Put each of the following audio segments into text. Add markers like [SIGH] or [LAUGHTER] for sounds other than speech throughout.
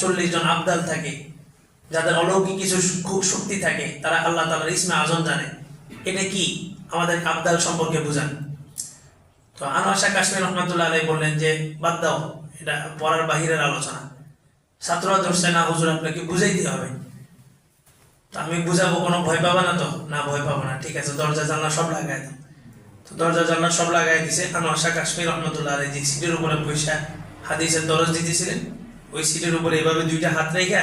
চল্লিশ জন আবদাল থাকে, যাদের অলৌকিক কিছু শক্তি থাকে, তারা আল্লাহ তালার ইসমে আজম জানে। এটা কি? আমাদের আবদাল সম্পর্কে বুঝান। তো আনোয়ার শাহ কাশ্মীর রহমতুল্লাহ আলাই বললেন যে, বাদ দাও, এটা পড়ার বাহিরের আলোচনা। ছাত্ররা ধরছে, না হুজুর, আপনাকে বুঝাইতে হবে। তো আমি বুঝাবো, কোনো ভয় পাবা না তো? না, ভয় পাবো না, ঠিক আছে, দরজা, জানলা সব লাগাই দাও। তো দরজা, জানলা সব লাগাই দিছে, আনোয়ার শাহ কাশ্মীর রহমতুল্লাহ আলাই যে সিটের উপরে পয়সা হাদিসের দরজ দিতেছিলেন। ওই সিটের উপরে এভাবে দুইটা হাত রেখে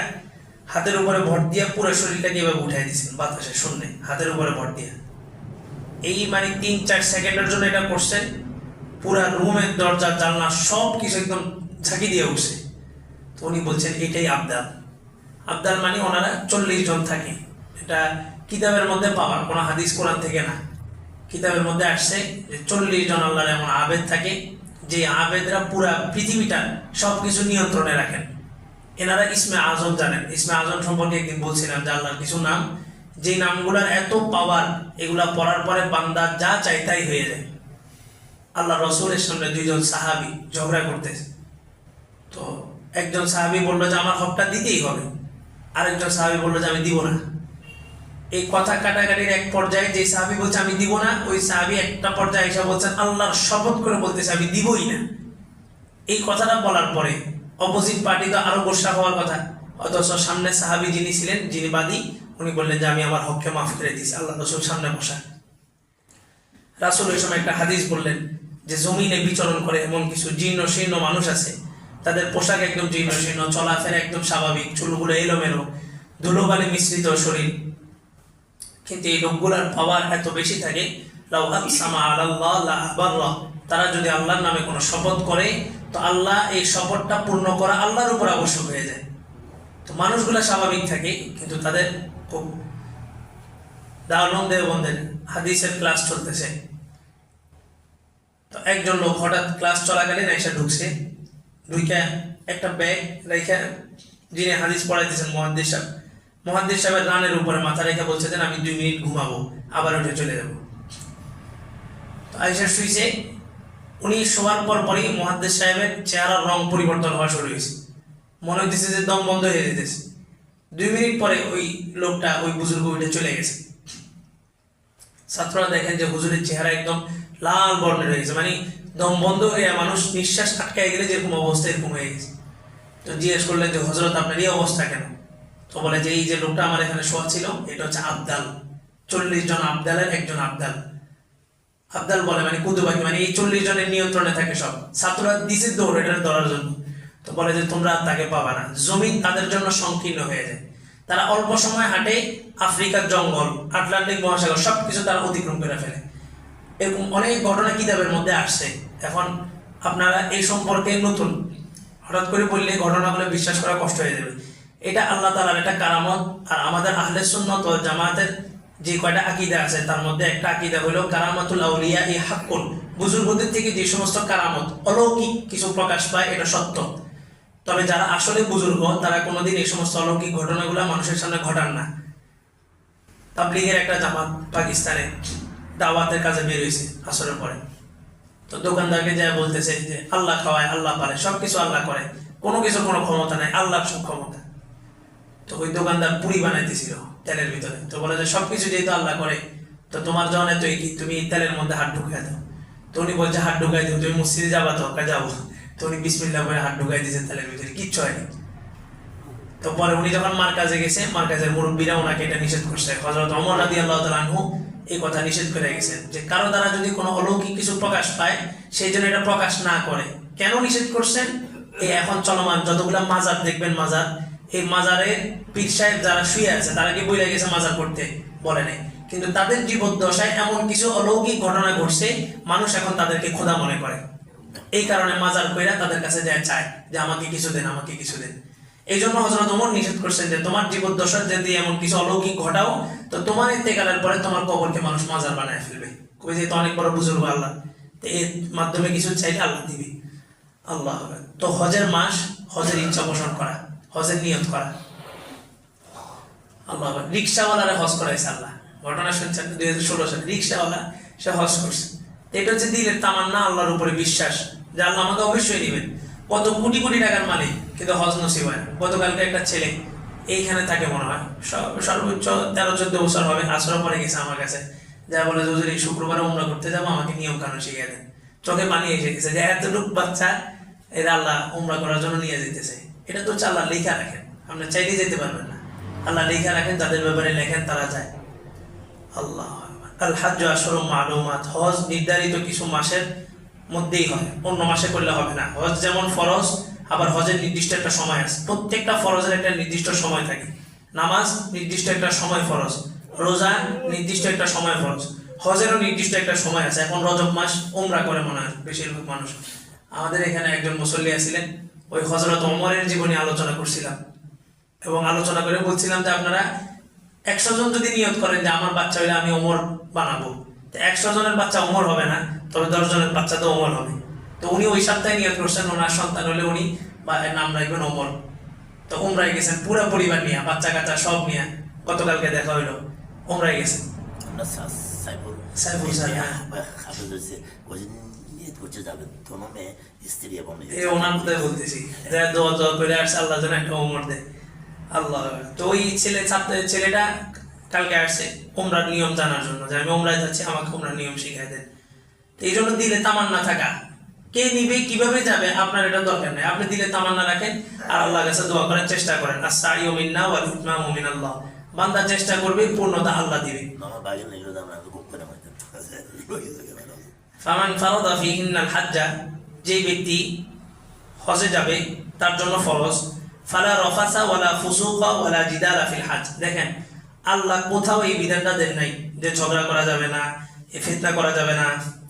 হাতের উপরে ভর দিয়া পুরো শরীরটাকে এভাবে উঠাই দিয়েছেন বাতাসে শূন্যে হাতের উপরে ভর দিয়া। এই মানে তিন, চার সেকেন্ডের জন্য এটা করছেন পুরা রুমের দরজা, জানলা সব কিছু একদম ঝাঁকি দিয়ে উঠছে। তো উনি বলছেন, এটাই আবদাল আবদাল মানে ওনারা চল্লিশ জন থাকে। এটা কিতাবের মধ্যে পাওয়ার, কোনো হাদিস কোরআন থেকে না। কিতাবের মধ্যে আসছে যে চল্লিশ জন আল্লাহর এমন আবেদ থাকে যে আবেদরা পুরা পৃথিবীটা সব কিছু নিয়ন্ত্রণে রাখেন। এনারা ইসমে আজম জানেন। ইসমে আজম সম্পর্কে একদিন বলছিলাম যে আল্লাহর কিছু নাম, যে নামগুলোর এত পাওয়ার এগুলা পড়ার পরে বান্দা যা চাই তাই হয়ে যায়। আল্লাহ রসুলের সামনে দুইজন সাহাবি ঝগড়া করতেছে। তো একজন সাহাবি বলল যে, আমার হকটা দিতেই হবে। আরেকজন সাহাবি বলল যে, আমি দিব না। এই কথা কাটাকাটির এক পর্যায়ে যে সাহাবি বলছে, আমি দিব না। ওই সাহাবি একটা পর্যায়ে এসে বলছেন, আল্লাহর শপথ করে বলতেছে, আমি দিবই না। এই কথাটা বলার পরে অপোজিট পার্টি তো আরও গোসা হওয়ার কথা। অথচ সামনে সাহাবি যিনি ছিলেন, যিনি বাদী, উনি বললেন যে, আমি আমার হককে মাফ করে দিয়েছি, আল্লাহ রসুল সামনে বসা। রাসুল ওই সময় একটা হাদিস বললেন যে, জমিনে বিচরণ করে এমন কিছু জীর্ণ শীর্ণ মানুষ আছে, তাদের পোশাক একদম জীর্ণ শীর্ণ, চলাফেরা একদম স্বাভাবিক, চুলগুলো এলোমেলো, ধুলোবালি মিশ্রিত শরীর কিন্তু এই লোকগুলার পাওয়ার এত বেশি থাকে। তারা যদি আল্লাহর নামে কোনো শপথ করে, তো আল্লাহ এই শপথটা পূর্ণ করা আল্লাহর উপর আবশ্যক হয়ে যায়। তো মানুষগুলা স্বাভাবিক থাকে, কিন্তু তাদের খুব দারুণ দেবন্ধের হাদিসের ক্লাস চলতেছে। তো একজন লোক হঠাৎ ক্লাস চলাকালীন এসে ঢুকছে, ঢুইকা একটা ব্যাগ রেখে যিনি হাদিস পড়াইতেছেন মহাদ্দিস সাহেব মহাদ্দিস সাহেবের রানের উপরে মাথা রেখে বলছে যে আমি দুই মিনিট ঘুমাবো, আবার উঠে চলে যাব। তো আইসা শুইছে। উনি শোয়ার পর পরই মহাদ্দেশ সাহেবের চেহারার রং পরিবর্তন হওয়া শুরু হয়েছে। মনে হইতেছে যে দম বন্ধ হয়ে যেতেছে। দুই মিনিট পরে ওই লোকটা ওই বুজুর্গ উঠে চলে গেছে। ছাত্ররা দেখেন যে হুজুরের চেহারা একদম লাল বর্ণের হয়ে গেছে। মানে দম বন্ধ হয়ে মানুষ নিঃশ্বাস আটকায় গেলে যেরকম অবস্থা এরকম হয়ে গেছে। তো জিজ্ঞেস করলেন যে হজরত আপনার এই অবস্থা কেন? তো বলে যে, এই যে লোকটা আমার এখানে শোয়া ছিল, এটা হচ্ছে আবদাল। চল্লিশ জন আবদালের একজন আবদাল। আবদাল বলে মানে কুতুবাকি মানে এই চল্লিশ জনের নিয়ন্ত্রণে থাকে সব। ছাত্ররা দিছে দৌড় এটা ধরার জন্য। তো বলে যে, তোমরা তাকে পাবা না। জমি তাদের জন্য সংকীর্ণ হয়ে যায়। তারা অল্প সময় হাঁটে আফ্রিকার জঙ্গল, আটলান্টিক মহাসাগর, সবকিছু তারা অতিক্রম করে ফেলে। এরকম অনেক ঘটনা কিতাবের মধ্যে আসছে। এখন আপনারা এই সম্পর্কে নতুন। হঠাৎ করে বললে ঘটনাগুলো বিশ্বাস করা কষ্ট হয়ে যাবে। এটা আল্লাহ তালার একটা কারামত। আর আমাদের আহলে সুন্নত জামাতের যে কয়টা আকিদা আছে, তার মধ্যে একটা আকিদা হলো কারামাতুল আউলিয়া এই হাক্কুল বুজুর্গদের থেকে যে সমস্ত কারামত, অলৌকিক কিছু প্রকাশ পায়, এটা সত্য। তবে যারা আসলে বুজুর্গ, তারা কোনোদিন এই সমস্ত অলৌকিক ঘটনাগুলো মানুষের সামনে ঘটান না। তাবলিগের একটা জামাত পাকিস্তানে দাওয়াতের কাজে বের হয়েছে, আসরের পরে। তো দোকানদারকে যা বলতেছে যে, আল্লাহ খাওয়ায়, আল্লাহ পারে, সবকিছু আল্লাহ করে। কোনো কিছু কোনো ক্ষমতা নাই, আল্লাহর সব ক্ষমতা। তো ওই দোকানদার পুরি বানাইতেছিল তেলের ভিতরে। তো বলে যে সবকিছু যেহেতু আল্লাহ করে, তো তোমার যখন এত কি তুমি তেলের মধ্যে হাত ঢুকাই দাও। তো উনি বলছে, হাত ঢুকাই দিও, তুমি মসজিদে যাবা তো কা যাব। তো উনি বিসমিল্লা করে হাত ঢুকাই দিয়েছে তেলের ভিতরে, কিচ্ছু হয়নি। তো পরে উনি যখন মার কাজে গেছে মার কাজের মুরব্বীরা ওনাকে এটা নিষেধ করছে। হজরত অমর রাদি আল্লাহ তালু এই কথা নিষেধ করে গেছেন যে কারও দ্বারা যদি কোনো অলৌকিক কিছু প্রকাশ পায়, সেই জন্য এটা প্রকাশ না করে। কেন নিষেধ করছেন? এই এখন চলমান যতগুলা মাজার দেখবেন, মাজার এই মাজারের পীর সাহেব যারা শুয়ে আছে, তারা কি বইলে গেছে মাজার করতে বলে নাই। কিন্তু তাদের জীবদ্দশায় এমন কিছু অলৌকিক ঘটনা ঘটছে, মানুষ এখন তাদেরকে খোদা মনে করে। এই কারণে মাজার কইরা তাদের কাছে যায়, চায় যে আমাকে কিছু দেন, আমাকে কিছু দেন। এই জন্য হজরত ওমর নিষেধ করছেন যে, তোমার জীবদ্দশার যদি এমন কিছু অলৌকিক ঘটাও, তো তোমার ইন্তেকালের পরে তোমার কবরকে মানুষ মাজার বানায় ফেলবে। কই যে তো অনেক বড় বুজুর্গ আল্লাহ। তো এর মাধ্যমে কিছু চাইলে আল্লাহ দিবে। আল্লাহ তো হজের মাস হজের ইচ্ছা পোষণ করা। হজের নিয়ত করা। আল্লাহ। রিক্সাওয়ালারে হজ করাইছে আল্লাহ। ঘটনা শুনছেন দুই হাজার ষোলো সালে। রিক্সাওয়ালা, সে হজ করছে। এটা হচ্ছে দিলের তামান্না, আল্লাহর উপরে বিশ্বাস। যে আল্লাহ আমাকে অবশ্যই দিবেন। কত কোটি কোটি টাকার মালিক, কিন্তু হজ নসিব হয় গতকালকে একটা ছেলে, এইখানে থাকে মনে হয় সর্বোচ্চ তেরো, চোদ্দ বছর হবে আসর পরে গেছে আমার কাছে। যা বলে যে এই শুক্রবারে উমরা করতে যাব, আমাকে নিয়ম কানুন শিখিয়ে দেন। চোখে পানি এসে গেছে যে, এতটুকু বাচ্চা, এরা আল্লাহ উমরা করার জন্য নিয়ে যেতেছে। এটা তো হচ্ছে আল্লাহ লেখা রাখেন। আপনি চাইলে যেতে পারবেন না। আল্লাহ লেখা রাখেন তাদের ব্যাপারে লেখেন তারা যায়। আল্লাহ আল হাজ্জ আসরম মালুমাত। হজ নির্ধারিত কিছু মাসের মধ্যেই হয়। অন্য মাসে করলে হবে না। হজ যেমন ফরজ, আবার হজের নির্দিষ্ট একটা সময় আছে। প্রত্যেকটা ফরজের একটা নির্দিষ্ট সময় থাকে। নামাজ নির্দিষ্ট একটা সময় ফরজ। রোজা নির্দিষ্ট একটা সময় ফরজ। হজেরও নির্দিষ্ট একটা সময় আছে। এখন রজব মাস ওমরা করে মনে হয় বেশিরভাগ মানুষ। আমাদের এখানে একজন মুসল্লি আছিলেন। ওই হজরত অমরের জীবনী আলোচনা করছিলাম। এবং আলোচনা করে বলছিলাম যে আপনারা একশো জন যদি নিয়ত করেন যে আমার বাচ্চা হইলে আমি অমর বানাবো। তো একশো জনের বাচ্চা অমর হবে না তবে দশ জনের বাচ্চা তো অমর হবে। তো উনি ওই সপ্তাহে নিয়ত করছেন ওনার সন্তান হলে উনি বা- নাম রাখবেন অমর তো ওমরাই গেছেন পুরো পরিবার নিয়ে বাচ্চা কাচ্চা সব নিয়ে গতকালকে দেখা হইল ওমরাই গেছেন। সাইফুল সাইফুল হাফিজ হয়েছে ওই করছে যাবে তোমার মেয়ে স্ত্রী। এবং এই ওনার কথাই বলতেছি যে দোয়া দোয়া করে আসছে আল্লাহ যেন একটা ওমর দেয়। আল্লাহ তো ওই ছেলে ছাত্র ছেলেটা কালকে আসছে ওমরার নিয়ম জানার জন্য যে আমি ওমরায় যাচ্ছি আমাকে ওমরার নিয়ম শিখাই দেন। এই জন্য দিলে তামান্না থাকা। কে নিবে কীভাবে যাবে আপনার এটা দরকার নেই। আপনি দিলে তামান্না রাখেন আর আল্লাহ কাছে দোয়া করার চেষ্টা করেন। আর সাই ওয়াল ইতমামু মিনাল্লাহ। বান্দা চেষ্টা করবে পূর্ণতা আল্লাহ দিবে। আমার নিল আমরা খুব করে ফামান ফারাদা ফিহিন্নাল হাজ্জা, যেই ব্যক্তি হজে যাবে, তার জন্য ফরজ। ফালা রফাসা ওয়ালা ফুসুকা ওয়ালা জিদালা ফিল হাজ। দেখেন, আল্লাহ কোথাও এই বিধানটা দেন নাই যে ঝগড়া করা যাবে না, এ ফিতনা করা যাবে না,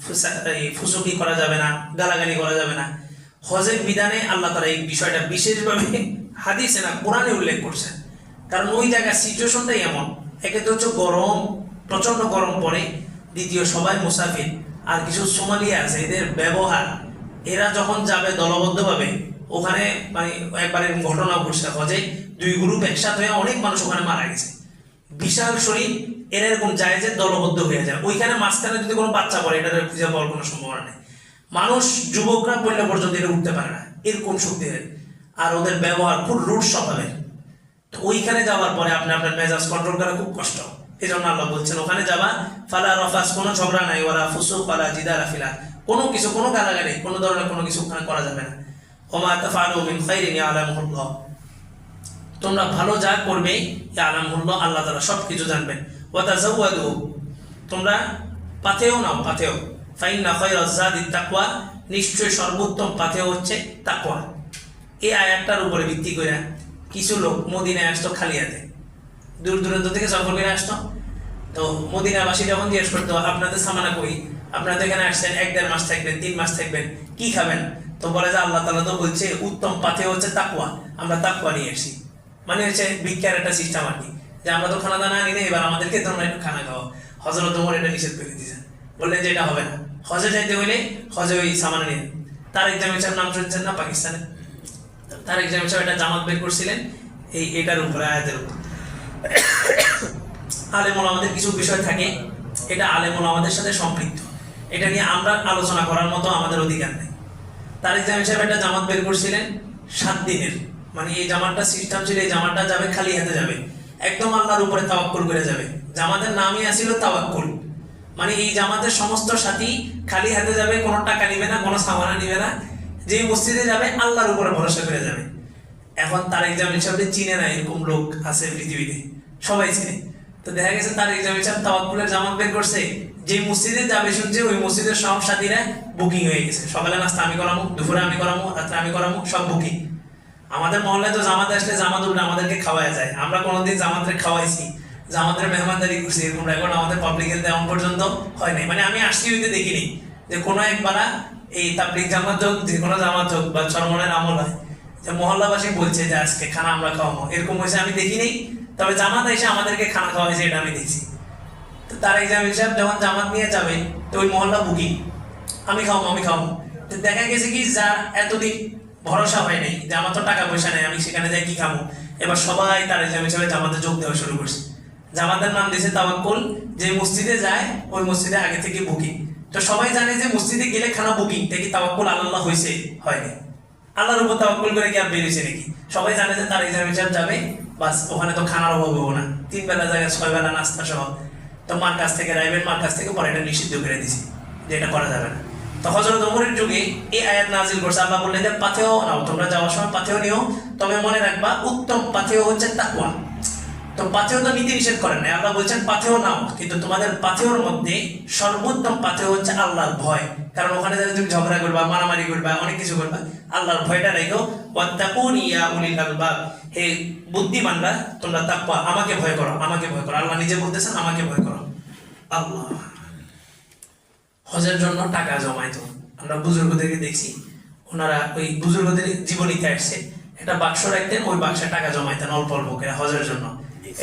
ফুসা- ফুসুকি করা যাবে না, গালাগালি করা যাবে না। হজের বিধানে আল্লাহ তারা এই বিষয়টা বিশেষভাবে [LAUGHS] হাদিসে না, কোরআনে উল্লেখ করছেন। কারণ ওই জায়গার সিচুয়েশনটাই এমন। একে তো হচ্ছে গরম প্রচণ্ড গরম পড়ে, দ্বিতীয় সবাই মুসাফির। আর কিছু সোমালিয়া আছে এদের ব্যবহার, এরা যখন যাবে দলবদ্ধভাবে, ওখানে মানে একবার ঘটনা ঘটছে হজে দুই গ্রুপ একসাথে হয়ে অনেক মানুষ ওখানে মারা গেছে। বিশাল শরীর, এরা এরকম যায় যে দলবদ্ধ হয়ে যায়। ওইখানে মাঝখানে যদি কোনো বাচ্চা পড়ে এটা খুঁজে পাওয়ার কোনো সম্ভাবনা নেই। মানুষ, যুবকরা পড়লে পর্যন্ত এটা উঠতে পারে না। এরকম শক্তি। আর ওদের ব্যবহার খুব রুট স্বভাবের। তো ওইখানে যাওয়ার পরে আপনি আপনার মেজাজ কন্ট্রোল করা খুব কষ্ট। এই জন্য আল্লাহ বলছেন, ওখানে যাবা, ফালা রফাস, কোনো ঝগড়া নাই ওরা ফুসুক, ফালা জিদারা ফিলা কোনো কিছু, কোনো গালাগালি কোনো ধরনের কোনো কিছু ওখানে করা যাবে না। ওমা তাফালু মিন খাইরিন ইয়ালামুল্লাহ তোমরা ভালো যা করবে ইয়ালামুল্লাহ আল্লাহ তাআলা সব কিছু জানবেন। ওয়া তাজাওয়াদু তোমরা পাথেও নাও পাথেও ফাইন্না খায়রাজ জাদি তাকওয়া নিশ্চয় সর্বোত্তম পাথেও হচ্ছে তাকওয়া। এই আয়াতটার উপরে ভিত্তি করে কিছু লোক মদিনায় আসতো খালি হাতে। দূর দূরান্ত থেকে সফর করে আসতো তো মদিনাবাসী যখন জিজ্ঞেস করতো আপনাদের সামানা কই? আপনাদের এখানে আসছেন, এক দেড় মাস থাকবেন, তিন মাস থাকবেন, কি খাবেন? তো বলে যে আল্লাহ তালা তো বলছে, উত্তম পাথে হচ্ছে তাকুয়া আমরা তাকুয়া নিয়ে এসেছি মানে হচ্ছে ভিক্ষার একটা সিস্টেম আর কি। যে আমরা তো খানা দানা আনি এবার আমাদেরকে তোমরা একটু খানা খাওয়া হজরত তোমার এটা নিষেধ করে দিয়েছেন। বললেন যে এটা হবে না। হজে যাইতে হইলে হজে ওই সামান নিয়ে তার এক্সাম নাম শুনছেন না পাকিস্তানে? তার এক্সাম হিসাবে একটা জামাত বের করছিলেন, এই এটার উপরে, আয়াতের উপর। আলেমুল আমাদের কিছু বিষয় থাকে, এটা আলেমুল আমাদের সাথে সম্পৃক্ত। এটা নিয়ে আমরা আলোচনা করার মতো আমাদের অধিকার নেই। তার এক্সাম হিসাবে একটা জামাত বের করছিলেন সাত দিনের। মানে এই জামাতটা সিস্টেম ছিল, এই জামাতটা যাবে, খালি হাতে যাবে। একদম আল্লাহর উপরে তাওয়াক্কুল করে যাবে। জামাতের নামই আসিল তাওয়াক্কুল। মানে এই জামাতের সমস্ত সাথী খালি হাতে যাবে, কোনো টাকা নিবে না, কোনো সামানা নিবে না। যে মসজিদে যাবে, আল্লাহর উপরে ভরসা করে যাবে। এখন তার এক্সাম হিসাবে চিনে না এরকম লোক আছে পৃথিবীতে। সবাই চিনে তো দেখা গেছে তার এক্সাম হিসাব তাওয়াক্কুলের জামাত বের করছে। যে মসজিদে যাবে শুনছে, ওই মসজিদের সব সাথীরা বুকিং হয়ে গেছে। সকালে নাস্তা আমি করামু দুপুরে আমি করামু রাত্রে আমি করামু সব বুকিং আমাদের মহল্লায় তো জামাত আসলে জামাত উল্টা আমাদেরকে খাওয়ায় যায়। আমরা কোনোদিন জামাতের খাওয়াইছি। জামাতের মেহমানদারি করছি, এরকম রেকর্ড আমাদের পাবলিক হেলথ এমন পর্যন্ত হয় নাই। মানে আমি আসছি হইতে দেখিনি যে কোনো একবারা এই তাবলিক জামাত হোক, যে কোনো জামাত হোক বা চরমনের আমল হয়। যে মহল্লাবাসী বলছে যে আজকে খানা আমরা খাওয়াবো। এরকম হয়েছে আমি দেখিনি। তবে জামাত এসে আমাদেরকে খানা খাওয়া এটা আমি দেখছি। তো তার এক্সাম হিসাব যখন জামাত নিয়ে যাবে, তো ওই মহল্লা বুকিং, আমি খাওয়াবো আমি খাওয়াবো। তো দেখা গেছে কি, যার এতদিন ভরসা হয় নাই, যে আমার তো টাকা পয়সা নেই, আমি সেখানে যাই কি খাব। এবার সবাই তার এক্সাম হিসাবে জামাতে যোগ দেওয়া শুরু করছে। জামাতের নাম দিয়েছে তাওয়াক্কুল, যে মসজিদে যায়, ওই মসজিদে আগে থেকে বুকিং। তো সবাই জানে যে মসজিদে গেলে খানা বুকিং থেকে তাওয়াক্কুল আল্লাহ হয়েছে হয়নি আল্লাহর উপর তাওয়াক্কুল করে কি আর বেরিয়েছে নাকি? সবাই জানে যে তার এক্সাম এক্সাম যাবে বাস, ওখানে তো খানার অভাব হব না। তিন বেলা জায়গায় ছয় বেলা নাস্তা সহ। তো মার কাছ থেকে রাইবেন মার কাছ থেকে পরে এটা নিষিদ্ধ করে দিছি যে এটা করা যাবে না। তো হজরত ওমরের যুগে এই আয়াত নাজিল করছে। আল্লাহ বললেন যে পাথেও নাও, তোমরা যাওয়ার সময় পাথেও নিও। তবে মনে রাখবা, উত্তম পাথেও হচ্ছে তাকুয়া তো পাথেও তো নীতি নিষেধ করেন না আল্লাহ বলছেন পাথেও নাও। কিন্তু তোমাদের পাথেওর মধ্যে সর্বোত্তম পাথেও হচ্ছে আল্লাহর ভয়। কারণ ওখানে তুমি ঝগড়া করবা, মারামারি করবা, অনেক কিছু করবা, আল্লাহর ভয়টা রেখো ওয়াত্তাকুন ইয়া উলিল আলবাব। হে বুদ্ধিমানরা, তোমরা তাকওয়া আমাকে ভয় করো, আমাকে ভয় করো। আল্লাহ নিজে বলতেছেন, আমাকে ভয় করো। আল্লাহ। হজের জন্য টাকা জমাইতো। আমরা বুজুর্গদেরকে দেখছি, ওনারা ওই বুজুর্গদের জীবনীতে আসছে একটা বাক্স রাখতেন, ওই বাক্সে টাকা জমাইতেন অল্প অল্প করে হজের জন্য।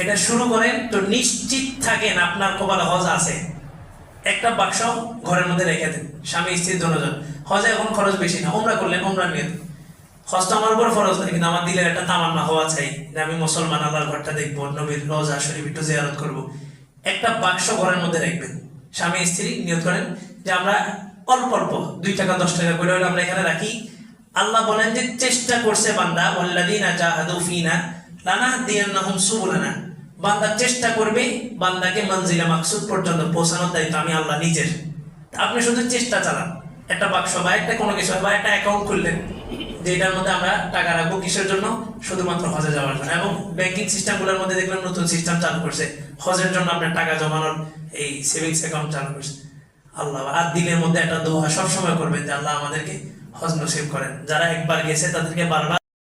এটা শুরু করেন, তো নিশ্চিত থাকেন আপনার কপালে হজ আছে। একটা বাক্স ঘরের মধ্যে রেখে দেন, স্বামী, স্ত্রী, দুজন। হজে এখন খরচ বেশি না ওমরা করলেন ওমরা নিয়ে। হজ আমার উপর ফরজ না কিন্তু আমার একটা তামান্না হওয়া চাই? আমি মুসলমান, আল্লাহর ঘরটা দেখব, নবীর রোজা শরীফ একটু জিয়ারত করব। একটা বাক্স ঘরের মধ্যে রাখবেন। স্বামী, স্ত্রী নিয়োগ করেন যে আমরা অল্প অল্প, দুই টাকা, দশ টাকা করে আমরা এখানে রাখি। আল্লাহ বলেন যে চেষ্টা করছে বান্দা, ওয়াল্লাযীনা জাহাদু ফিনা লানাহদিয়ান্নাহুম সুবুলানা। বান্দা চেষ্টা করবে, বান্দাকে মঞ্জিলা মাকসুদ পর্যন্ত পৌঁছানোর দায়িত্ব আমি আল্লাহ নিজের। আপনি শুধু চেষ্টা চালান। একটা বাক্স বা একটা কোনো কিছু বা একটা অ্যাকাউন্ট খুললেন। যেটার মধ্যে আমরা টাকা রাখব কিসের জন্য? শুধুমাত্র হজে যাওয়ার জন্য। এবং ব্যাংকিং সিস্টেমগুলোর মধ্যে দেখলাম নতুন সিস্টেম চালু করছে। হজের জন্য আপনার টাকা জমানোর এই সেভিংস অ্যাকাউন্ট চালু করছে। আল্লাহ, আর দিনের মধ্যে একটা দোয়া সবসময় করবেন যে আল্লাহ আমাদেরকে হজ নসিব করেন। যারা একবার গেছে তাদেরকে বারবার